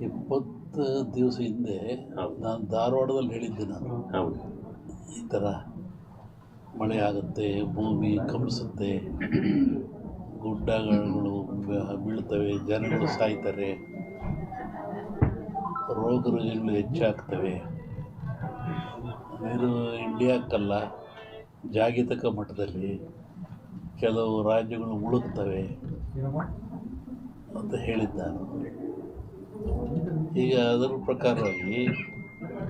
ಇಪ್ಪತ್ತು ದಿವಸ ಹಿಂದೆ ನಾನು ಧಾರವಾಡದಲ್ಲಿ ಹೇಳಿದ್ದೆ ನಾನು. ಹೌದು. ಈ ಥರ ಮಳೆ ಆಗುತ್ತೆ ಭೂಮಿ ಕಂಪಿಸುತ್ತೆ ಗುಡ್ಡಗಳು ಬೀಳ್ತವೆ ಜನಗಳು ಸಾಯ್ತಾರೆ ರೋಗ ರುಜಿನಗಳು ಹೆಚ್ಚಾಗ್ತವೆ. ಇದು ಇಂಡಿಯಾಕ್ಕಲ್ಲ ಜಾಗತಿಕ ಮಟ್ಟದಲ್ಲಿ ಕೆಲವು ರಾಜ್ಯಗಳು ಮುಳುಗ್ತವೆ ಅಂತ ಹೇಳಿದ್ದಾನೆ. ಈಗ ಅದರ ಪ್ರಕಾರವಾಗಿ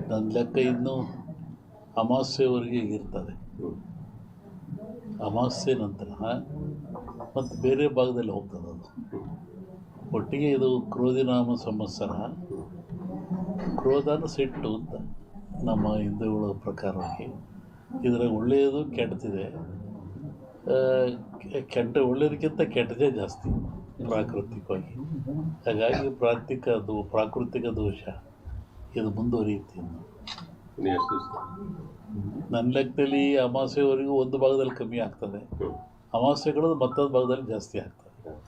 ನನ್ನ ಲೆಕ್ಕ ಇನ್ನೂ ಅಮಾಸ್ಯೆವರೆಗೆ ಇರ್ತದೆ. ಅಮಾಸ್ಯೆ ನಂತರ ಮತ್ತು ಬೇರೆ ಭಾಗದಲ್ಲಿ ಹೋಗ್ತದೆ ಅದು. ಒಟ್ಟಿಗೆ ಇದು ಕ್ರೋಧಿನಾಮ ಸಂವತ್ಸರ ಕ್ರೋಧನ ಸಿಟ್ಟು ಅಂತ ನಮ್ಮ ಹಿಂದೂಗಳ ಪ್ರಕಾರವಾಗಿ ಇದರ ಒಳ್ಳೆಯದು ಕೆಟ್ಟದಿದೆ. ಕೆಟ್ಟ ಒಳ್ಳೆಯದಕ್ಕಿಂತ ಕೆಟ್ಟದೇ ಜಾಸ್ತಿ ಪ್ರಾಕೃತಿಕವಾಗಿ. ಹಾಗಾಗಿ ಪ್ರಾಕೃತಿಕ ಅದು ಪ್ರಾಕೃತಿಕ ದೋಷ ಇದು ಮುಂದುವರಿಯುತ್ತೆ ನನ್ನ ಲೆಕ್ಕದಲ್ಲಿ ಅಮಾವಾಸ್ಯೆವರೆಗೂ ಒಂದು ಭಾಗದಲ್ಲಿ ಕಮ್ಮಿ ಆಗ್ತದೆ. ಹ್ಮ್. ಅಮಾವಾಸ್ಯೆಗಳು ಮತ್ತೊಂದು ಭಾಗದಲ್ಲಿ ಜಾಸ್ತಿ ಆಗ್ತದೆ.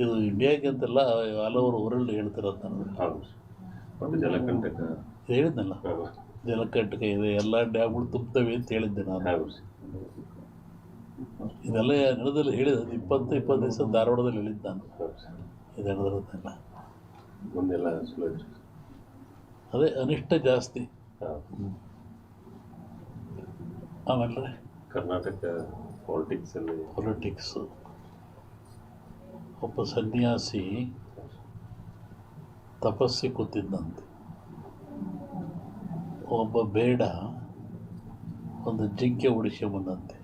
ಇದು ಇಂಡಿಯಾಗೆ ಅಂತೆಲ್ಲ ಹಲವರು ವರ್ಲ್ಡ್ ಹೇಳ್ತಿರೋದು ಹೇಳಿದ್ನಲ್ಲ. ಜಲಕಂಟಕ ಇದೆ ಎಲ್ಲ ಡ್ಯಾಮ್ಗಳು ತುಂಬ್ತವೆ ಅಂತ ಹೇಳಿದ್ದೆ ನಾನು. ಇದೆಲ್ಲ ನಡೆದಲ್ಲಿ ಹೇಳಿದ ಇಪ್ಪತ್ತು ಇಪ್ಪತ್ತು ದಿವಸ ಧಾರವಾಡದಲ್ಲಿ ಹೇಳಿದ್ದು ನಾನು ಇದು ನಡೆದಿರೋದೆಲ್ಲ ಮುಂದೆಲ್ಲ ಅದೇ ಅನಿಷ್ಟ ಜಾಸ್ತಿ. ಆಮೇಲೆ? ಕರ್ನಾಟಕ ಪಾಲಿಟಿಕ್ಸಲ್ಲಿ ಪೊಲಿಟಿಕ್ಸು ಒಬ್ಬ ಸನ್ಯಾಸಿ ತಪಸ್ಸಿ ಕೂತಿದ್ದಂತೆ. ಒಬ್ಬ ಬೇಡ ಒಂದು ಜಿಂಕೆ ಬಂದಂತೆ.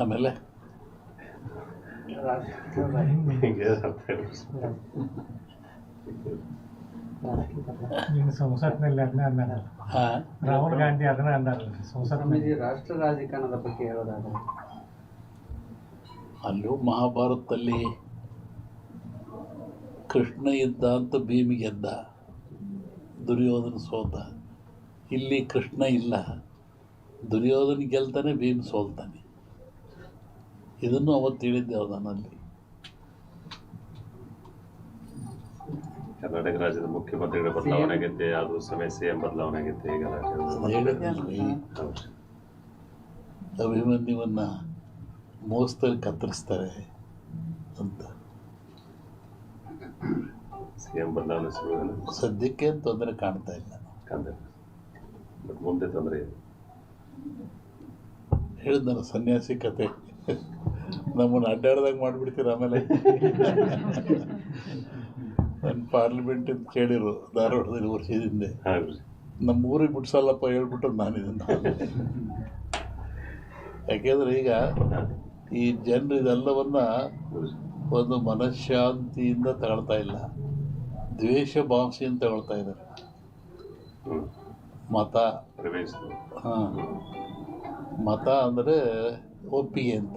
ಆಮೇಲೆ? ಸಂಸತ್ನಲ್ಲಿ ಅದನ್ನ ಅಂದಾರಲ್ಲ ರಾಹುಲ್ ಗಾಂಧಿ ಅದನ್ನ ಅಂದಾರಲ್ಲ ಸಂಸತ್ನಲ್ಲಿ ರಾಷ್ಟ್ರ ರಾಜಕಾರಣದ ಬಗ್ಗೆ ಹೇಳೋದಾದ್ರೆ? ಅಲ್ಲೂ ಮಹಾಭಾರತದಲ್ಲಿ ಕೃಷ್ಣ ಇದ್ದ ಅಂತ ಭೀಮಿ ಗೆದ್ದ. ದುರ್ಯೋಧನ ಸೋತ. ಇಲ್ಲಿ ಕೃಷ್ಣ ಇಲ್ಲ. ದುರ್ಯೋಧನ ಗೆಲ್ತಾನೆ ಭೀಮ್ ಸೋಲ್ತಾನೆ. ಇದನ್ನು ಅವತ್ತು ಹೇಳಿದ್ದೆ ನನ್ನಲ್ಲಿ. ಕರ್ನಾಟಕ ರಾಜ್ಯದ ಮುಖ್ಯಮಂತ್ರಿಗಳ ಬದಲಾವಣೆ ಆಗೈತೆ ಅದು ಸಮಯ ಸಿಎಂ ಬದಲಾವಣೆ. ಆಗೈತೆ ಈಗ ಅಭಿಮನ್ಯುವನ್ನ ಮೋಸ್ತಲ್ಲಿ ಕತ್ತರಿಸ್ತಾರೆ ಅಂತ. ಸಿಎಂ ಬದಲಾವಣೆ ಶುರು ಸದ್ಯಕ್ಕೆ ತೊಂದರೆ ಕಾಣ್ತಾ ಇಲ್ಲ. ಮುಂದೆ ತೊಂದರೆ ಹೇಳಿದ್ನಲ್ಲ ಸನ್ಯಾಸಿ ಕತೆ. ನಮ್ಮನ್ನು ಅಡ್ಡಾಡ್ದಾಗ ಮಾಡಿಬಿಡ್ತೀರ ಆಮೇಲೆ? ನನ್ನ ಪಾರ್ಲಿಮೆಂಟ್ ಅಂತ ಕೇಳಿರು ಧಾರವಾಡದಲ್ಲಿ ವರ್ಷದ ಹಿಂದೆ. ನಮ್ಮ ಊರಿಗೆ ಬಿಡ್ಸಲ್ಲಪ್ಪ ಹೇಳ್ಬಿಟ್ಟು ನಾನು ಇದನ್ನು ಯಾಕೆಂದ್ರೆ ಈಗ ಈ ಜನರು ಇದೆಲ್ಲವನ್ನ ಒಂದು ಮನಃಶಾಂತಿಯಿಂದ ತಗೊಳ್ತಾ ಇಲ್ಲ. ದ್ವೇಷ ಭಾವಿಸಿಯಿಂದ ತಗೊಳ್ತಾ ಇದ್ದಾರೆ. ಮತ. ಹಾಂ. ಮತ ಅಂದರೆ ಒಪ್ಪಿಗೆ ಅಂತ.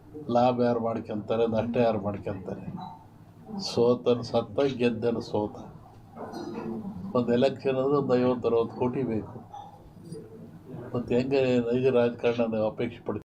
ಲಾಭ ಯಾರು ಮಾಡ್ಕೊಂತಾರೆ, ನಷ್ಟ ಯಾರು ಮಾಡ್ಕೊತಾರೆ? ಸೋತನ ಸತ್ತ, ಗೆದ್ದನ ಸೋತ. ಒಂದು ಎಲೆಕ್ಷನ್ ಅಂದ್ರೆ ಒಂದು ಐವತ್ತು ಅರವತ್ತು ಕೋಟಿ ಬೇಕು. ಮತ್ತು ಹೆಂಗೆ ನೈಜ ರಾಜಕಾರಣ ಅಪೇಕ್ಷೆ ಪಡ್ತೀವಿ